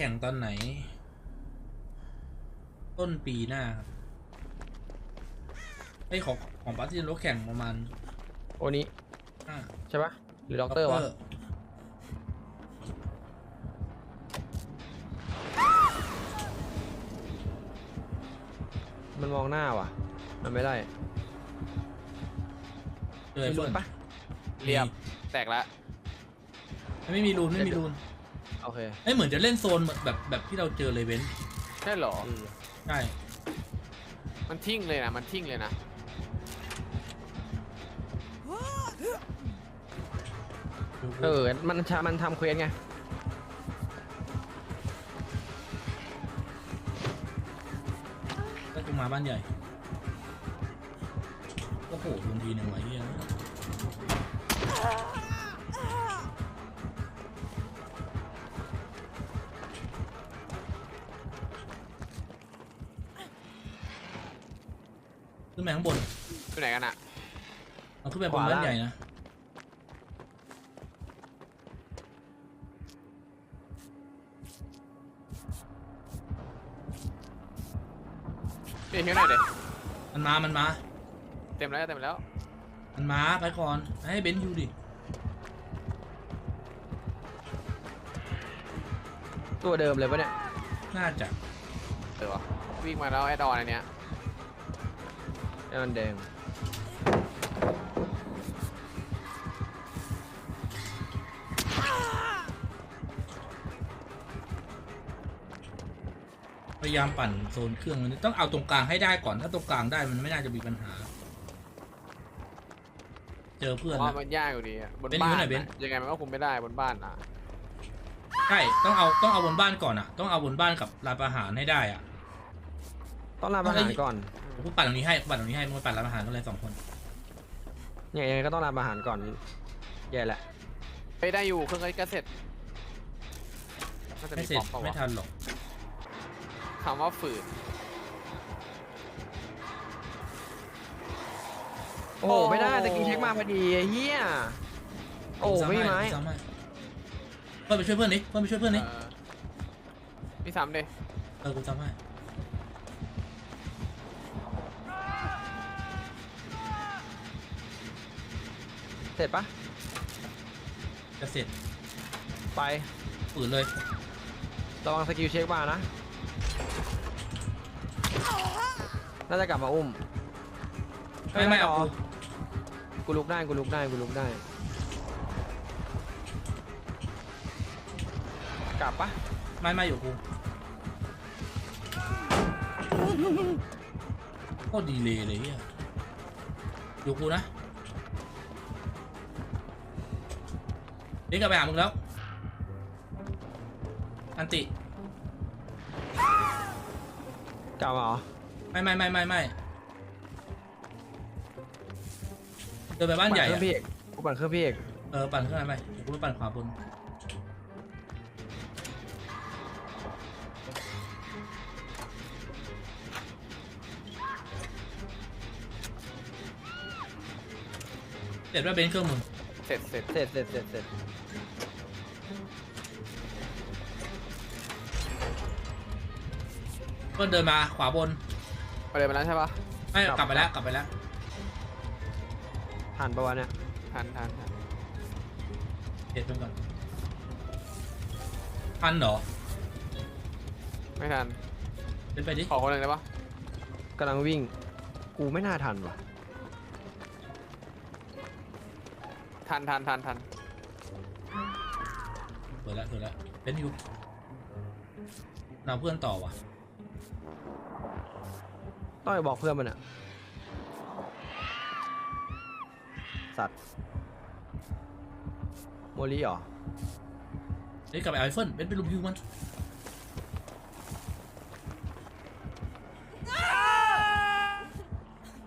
ข่งตอนไหน ต้นปีหน้าครับไอยของของปาร์ตี้รถแข่งประมาณโอนี้ห้าใช่ปะหรือด็อกเตอร์วะมันมองหน้าว่ะ มันไม่ได้เลยมีเฟิรูร์นนปะเรียบแตกแล้วไม่มีรูนไม่มีรูน โอเคเอ้ยเหมือนจะเล่นโซนแบบแบบที่เราเจอเลยเว้นใช่เหรอ ใช่มันทิ้งเลยนะ มันทิ้งเลยนะ เออ มันทำมันทำเควสไง ก็จะมาบ้านใหญ่ โอ้โหโดนทีหนึ่งไว้เหี้ย ขึ้นไปข้างบนอยู่ไหนกันอะเอาขึ้นไปบนขวาบ้านล่าง ใหญ่นะเปลี่ยนคิวหน่อยเด็มันมามันมา เต็มแล้วเต็มแล้ว มันมาไปก่อนให้เบนซ์อยู่ดิตัวเดิมเลยปะเนี่ยน่าจะเออวะวิ่งมาแล้วแอดออนอันเนี้ย ไอ้มันแดง พยายามปั่นโซนเครื่องมันต้องเอาตรงกลางให้ได้ก่อนถ้าตรงกลางได้มันไม่น่าจะมีปัญหา เจอเพื่อนว่านะ มันยากอยู่ดีอะบนเบนซ์บ้าอยู่นไหนเบนอะซ์ยังไงมันก็คุมไม่ได้บนบ้านอะใช่ต้องเอาต้องเอาบนบ้านก่อนอะ ต้องเอาบนบ้านกับร้านอาหารให้ได้อะต้องรับอาหารก่อน กูปั่นตรงนี้ให้กูปั่นตรงนี้ให้มึงไปปั่นร้านอาหารกันเลยสองคนเนี่ยยังไงก็ต้องรับอาหารก่อนแย่แหละไปได้อยู่เครื่องใกล้ๆเสร็จน่าจะไม่มีเสร็จป๊อปเปล่าไม่วะทันหรอกคำว่าฝืน โอ้โหโอ้ไม่ได้ตะกี้เช็คมาพอดีไอ้เฮียโอ้โหไม่มีไม้ซ้ำให้เพื่อนไปช่วยเพื่อนดิเพื่อนไปช่วยเพื่อนดิเออพี่ซ้ำดิเออกูซ้ำให้ สร็จปะจะเสร็จไปฝืนเลยระวังสกิลเช็คมานะ น่าจะกลับมาอุ้มไม่ไม่เอาหรกูกูลุกได้กูลุกได้กูลุกได้ กลับปะไม่ไม่อยู่กูโคตรดีเลยเลยเฮียอยู่กูนะ เด็กกลับไปหามึงแล้ว อันติ กลับมาเหรอไม่ไม่ไม่ไม่ไม่เดินไปบ้านใหญ่ปั่เครื่อะองพี่เอกกูปั่นเครื่องพี่เอกเออปั่นขึ้นมาไปเดี๋ยวกูไปปั่นขวาบนเสร็จว่าเบนซ์เครื่องมึงเส ร็จเสร็จเสร็จเสร็จเสร็จเสร็จก็เดินมาขวาบน ไปเลยมาแล้วใช่ปะไม่กลับไปแล้วกลับไปแล้วทันปะวะเนี่ยทันทันทันเด็ดไปก่อนพันเหรอไม่ทันเป็นไปดิขอคนหนึ่งได้ปะกำลังวิ่ง กูไม่น่าทันว่ะ ทันทันทันทันเปิดแล้วเปิดแล้วเป็นอยู่เราเพื่อนต่อว่ะต้องไปบอกเพื่อนมันอะสัตว์โมลีเหรอเฮ้ยกลับไปเอาไอเฟิลเป็นไปลุมยิวมัน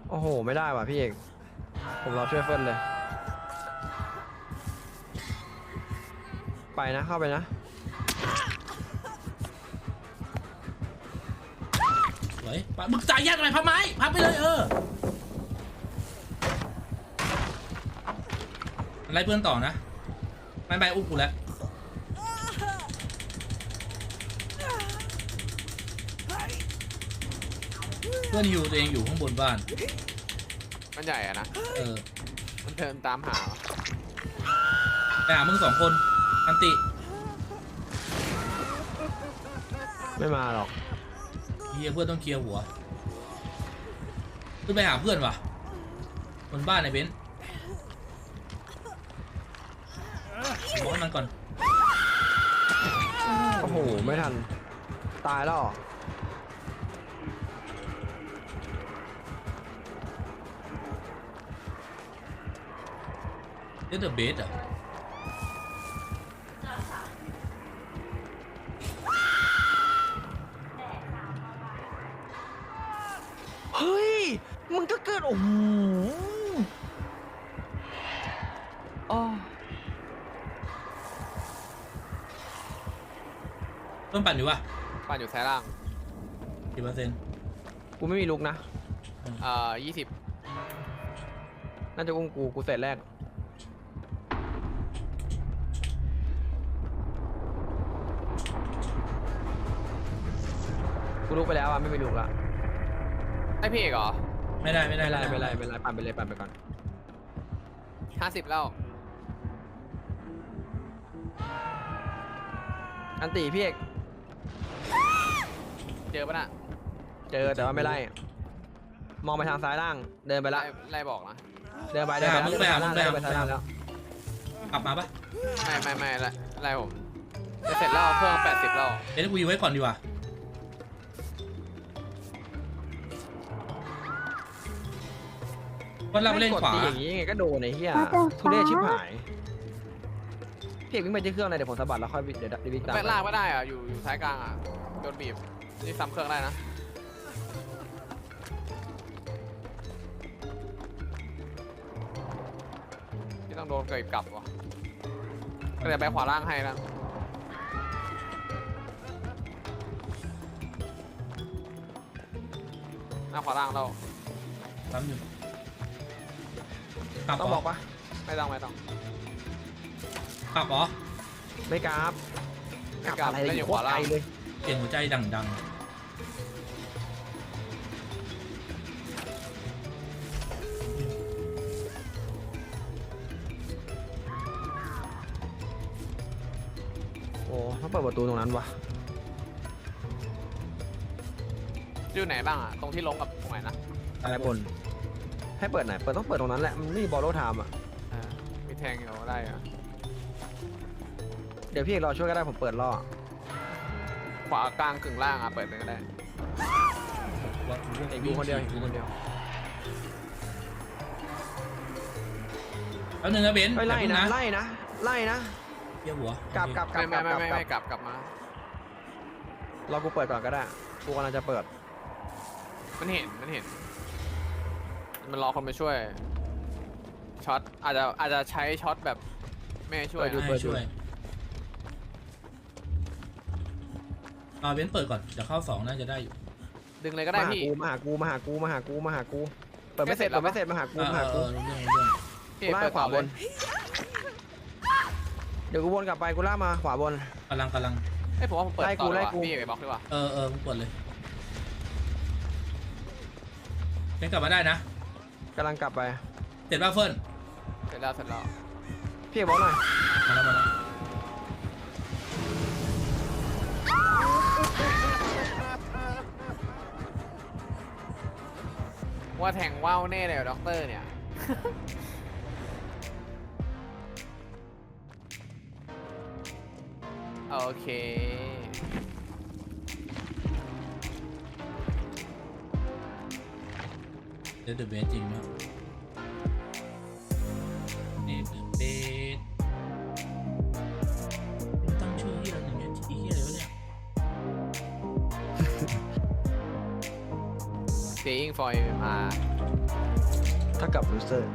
โอ้โห ไม่ได้ว่ะพี่เอก ผมรอช่วยเฟิร์นเลย ไปนะ เข้าไปนะไปะมึงจ่ายยากอะไรพับไม้พับไปเลยเออ ไล่เพื่อนต่อนะไม่ไปอุ้กูแล้วเพื่อนอยู่ตัวเองอยู่ข้างบนบ้าน มันใหญ่อะนะ เออ มันเดินตามหาไปหามึงสองคน อันติ ไม่มาหรอกเฮียเพื่อนต้องเคลียร์หัวขึ้นไปหาเพื่อนว่ะบนบ้านไอ้เบนซ์บอกให้มันก่อน โอ้โหไม่ทัน ตายแล้วเหรอเดดเดอะเบสอะ เพื่อนปั่นอยู่ป่ะปั่นอยู่ซ้ายล่างกี่เปอร์เซ็นต์กูไม่มีลุกนะเอ่อยี่สิบน่าจะอุ้มกูกูเสร็จแรกกูลุกไปแล้วอะไม่มีลุกละได้พี่เอกเหรอไม่ได้ไม่ได้ไม่เป็นไรไม่เป็นไรไม่เป็นไรปั่นไปเลยปั่นไปก่อนห้าสิบแล้วอันตีพี่เอก เจอปะน่ะเจอแต่ว่าไม่ไล่ มองไปทางซ้ายล่าง เดินไปละ ไล่ไล่บอกนะเดินไปเดินไปแล้วเดินไปซ้ายล่างเดินไปซ้ายล่างแล้วกลับมาป่ะไม่ไม่ไม่ไล่ไล่ผมจะเสร็จแล้วเครื่องแปดสิบแล้วเดี๋ยวกูอยู่ไว้ก่อนดีกว่าวันเราไปเล่นขวาไม่กดตีอย่างนี้ยังไงก็โดนไอ้เหี้ยทุเรศชิบหายพี่เอกวิ่งไปที่เครื่องเลยเดี๋ยวผมสะบัดแล้วค่อยวิ่งเดี๋ยวเดี๋ยววิ่งตามไม่ลากไม่ได้อะอยู่อยู่ซ้ายกลางอะโดนบีบ นี่ซ้ำเครื่องได้นะ ที่ต้องโดนเกยกลับวะก็เดี๋ยวไปขวาล่างให้นะหน้าขวาล่างเราซ้ำอยู่กลับต้องเหรบออกปะไม่ต้องไม่ต้องกลับเหรอไม่กราฟไม่กลับอะไรเล่นอยู่โคตรขวาล่างไกลเลย เสียงหัวใจดังโอ้ต้องเปิดประตูตรงนั้นวะอยู่ไหนบ้างอะ ตรงที่ลงกับตรงไหนนะอะไรบน ให้เปิดไหน เปิดต้องเปิดตรงนั้นแหละ มันไม่มีบอลโลไทม์อะ อ่ามีแทงอยู่ได้อะเดี๋ยวพี่เอกรอช่วยก็ได้ผมเปิดล่อข วากลางกึ่งล่างอะเปิดเลยก็ได้ๆว่าเอกดูคนเดียวเอกดูคนเดียว แล้วหนึ่งนะเบนซ์ไม่ไล่อย่าเพิ่งนะไล่นะไล่นะเยี่ยหัวกลับกลับกลัไม่บกไม่ลับไม่กลับไม่ไม่กลับกลับมา รอกูเปิดก่อนก็ได้กูกำลังจะเปิดมันเห็นมันเห็น มันรอคนมาช่วยช็อตอาจจะอาจจะใช้ช็อตแบบไม่ให้ช่วยเปิดอยู่นะให้ช่วย รอเบนซ์เปิดก่อนเดี๋ยวเข้าสองน่าจะได้อยู่ดึงเลยก็ได้มาหาพี่กูมาหากูมาหากูมาหากูมาหากู เปิดไม่เสร็จไม่เปิดเสร็จไม่เสร็จมาหากูเออมาหาเอกูอรู้เรื่องรู้เรื่องพี่กูล่าเปิดขวาต่อบเลยนเดี๋ยวกูวนกลับไปกูล่ากมาขวาบน กำลังกำลังเอ้ยผมว่าผมเปิดไล่กูต่อเลยไล่ว่ะกูพี่เอกไปบล็อกดีกว่าเออเออมึงเปิดเลยเบนซ์กลับมาได้นะกำลังกลับไป เสร็จป่ะเฟิร์นเสร็จแล้วเสร็จแล้วพี่เอกบอกหน่อยมาแล้วมาแล้ว ว่าแทงว่าวแน่เลยด็อกเตอร์เนี่ย โอเค เดดเดอะเบสจริงมั้ยเดดเดอะ Staying for MMR ถ้ากับรูเซอร์